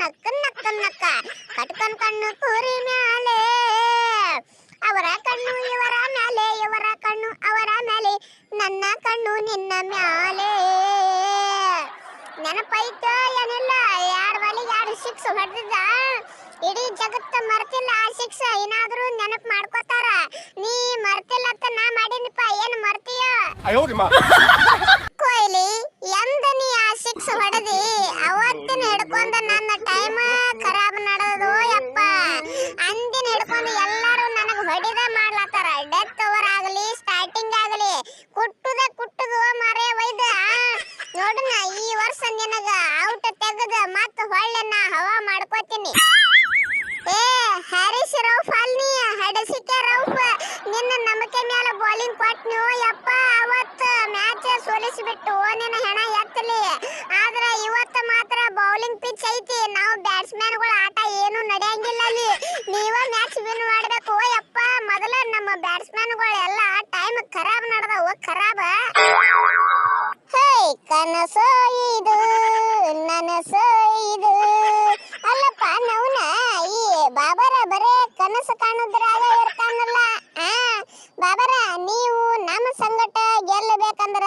ನಕ್ಕ ನಕ್ಕ ನಕ್ಕ. ಕಟ್ಕೊಂಡ್ ಕಣ್ಣು ಕೂರಿ ಮ್ಯಾಲೆ. ಅವರ ಕಣ್ಣು ಇವರ ಮ್ಯಾಲೆ, ಇವರ ಕಣ್ಣು ಅವರ ಮ್ಯಾಲೆ, ನನ್ನ ಕಣ್ಣು ನಿನ್ನ ಮ್ಯಾಲೆ. ನೆನಪೈತ ಏನಿಲ್ಲ, ಯಾರ ಬಲಿಗೆ ಯಾರು ಶಿಕ್ಷ ಹೊಡೆದಿದ್ದ? ಇಡೀ ಜಗತ್ತ ಮರ್ತಿಲ್ಲ, ಆ ಶಿಕ್ಷ ಏನಾದ್ರೂ ನೆನಪು ಮಾಡ್ಕೋತಾರ? ನೀ ಮರ್ತಿಲ್ಲ ಅಂತ ನಾ ಮಾಡಿನಪ್ಪ, ಏನ್ ಮರ್ತೀಯ? ಹಿಡ್ಕೊಂಡು ಎಲ್ಲರೂ ನನಗೆ ಹೊಡಿದ ಮಾಡ್ಲತ್ತಾರ. ಡೆತ್ ಓವರ್ ಆಗಲಿ ಸ್ಟಾರ್ಟಿಂಗ್ ಆಗಲಿ. ಕುಟ್ಟುದ ಕುಟ್ಟುದು ಮರೆ ಒಯ್ದ. ನೋಡನ, ಈ ವರ್ಷ ನಿನಗ ಔಟ್ ತೆಗೆದ ಮತ್ತ ಹೊಳ್ಳೆ ನಾ ಹವಾ ಮಾಡ್ಕೋತೀನಿ. ಏ, ಹರೀಶ್ ರೌಫ್ ಅಲ್ಲಿ, ಹಡಸಿಕೆ ರೌಫ್. ನಿನ್ನ ನಮಕೆ ಮೇಲೆ ಬೌಲಿಂಗ್ ಕೊಟ್ನು. ಯಪ್ಪ, ಅವತ್ತ ಮ್ಯಾಚ್ ಸೋಲಿಸಿಬಿಟ್ಟು ನಿನ್ನ ಹೆಣ ಎತ್ತಲಿ ಆದ್ರೆ ಇವತ್ತು ಮಾತ್ರ ಬೌಲಿಂಗ್ ಪಿಚ್ ಐತಿ. ನಾವು ಬ್ಯಾಟ್ಸ್ಮನ್ಗಳ ನೀವ ಮ್ಯಾಚ್ ವಿನ್ ಮಾಡಬೇಕು. ಯಪ್ಪ, ಮೊದಲ ನಮ್ಮ ಬ್ಯಾಟ್ಸ್ಮನ್ ಎಲ್ಲ ಟೈಮ್ ಖರಾಬ್ ನಡೆದವು, ಖರಾಬ. ಹೇ ಕನಸು ಇದು, ನನಸು ಇದು. ಅಲ್ಲಪ್ಪ, ನವನ ಈ ಬಾಬರ ಬರೇ ಕನಸು ಕಾಣುದ್ರಾಗ ಇರ್ತಾನಲ್ಲ. ಆ, ಬಾಬರ, ನೀವು ನಮ್ಮ ಸಂಗಟ ಗೆಲ್ಲಬೇಕಂದ್ರ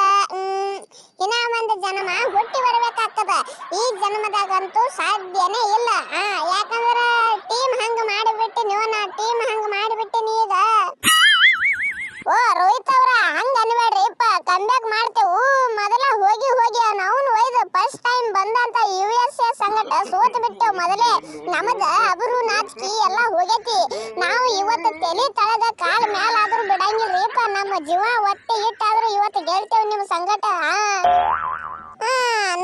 ಇನ್ನ ಒಂದು ಜನ್ಮ ಹುಟ್ಟಿ ಬರ್ಬೇಕಾಗ್ತದ. ಈ ಜನ್ಮದಾಗಂತೂ ಸಾಧ್ಯನೇ ಇಲ್ಲ. ಆ, ಯಾಕಂದ್ರ ಓ, ರೋಹಿತ್ ಅವ್ರ, ಹಂಗ ಅನ್ಬೇಡ್ರಿ ಇಪ್ಪ ಕಂಬ್ಯಾಕ್ ಮಾಡ್ತೇವು ಮೊದಲ ಹೋಗಿ ಹೋಗಿ ನಾವು ಒಯ್ದು ಫಸ್ಟ್ ಟೈಮ್ ಬಂದಂತ ಯು ಎಸ್ ಎ ಸಂಗಟ ಸೋತ್ ಬಿಟ್ಟೆವು ಮೊದಲೇ ನಮಗ ಅಬರು ನಾಚಿಕೆ ಎಲ್ಲ ಹೋಗೈತಿ. ನಾವು ಇವತ್ತು ತಲೆ ತಳದ ಕಾಲ ಮ್ಯಾಲಾದ್ರೂ ಬಿಡಂಗಿಲ್ರಿ. ಇಪ್ಪ, ನಮ್ಮ ಜೀವ ಒತ್ತೆ ಇಟ್ಟಾದ್ರೂ ಇವತ್ತು ಗೆಲ್ತೇವ್ ನಿಮ್ಮ ಸಂಗಟ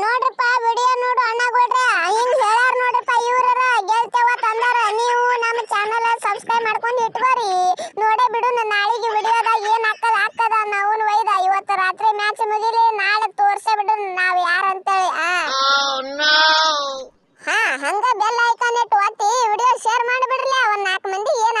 ನೋಡ್ರಪ್ಪ, ವಿಡಿಯೋ ನೋಡು ಅಣ್ಣಗೌಡ್ರ ಹಿಂಗ್ ಹೇಳ್ಯಾರ ನೋಡ್ರಪ್ಪ ಇವ್ರ ಗೆಲ್ತೇವ ತಂದಾರ ನೀವು ನಮ್ಮ ಚಾನಲ್ ಸಬ್ಸ್ಕ್ರೈಬ್ ಮಾಡ್ಕೊಂಡು ಇಟ್ಕೋರಿ ನೋಡೇ ಬಿಡು ನಾಳೆಗೆ ವಿಡಿಯೋದಾಗ ಏನ್ ಹಾಕದ ಹಾಕದ ನಾವು ಒಯ್ದ ಇವತ್ತು ರಾತ್ರಿ ಮ್ಯಾಚ್ ಮುಗಿಲಿ ನಾಳೆ ತೋರ್ಸೇ ಬಿಡು ನಾವ್ ಯಾರಂತೇಳಿ ಆ ಹಾ ಹಂಗ ಇಟ್ಟು ಒತ್ತಿ ವಿಡಿಯೋ ಶೇರ್ ಮಾಡಿಬಿಡ್ರಿ ಒಂದ್ ನಾಲ್ಕು ಮಂದಿ ಏನ್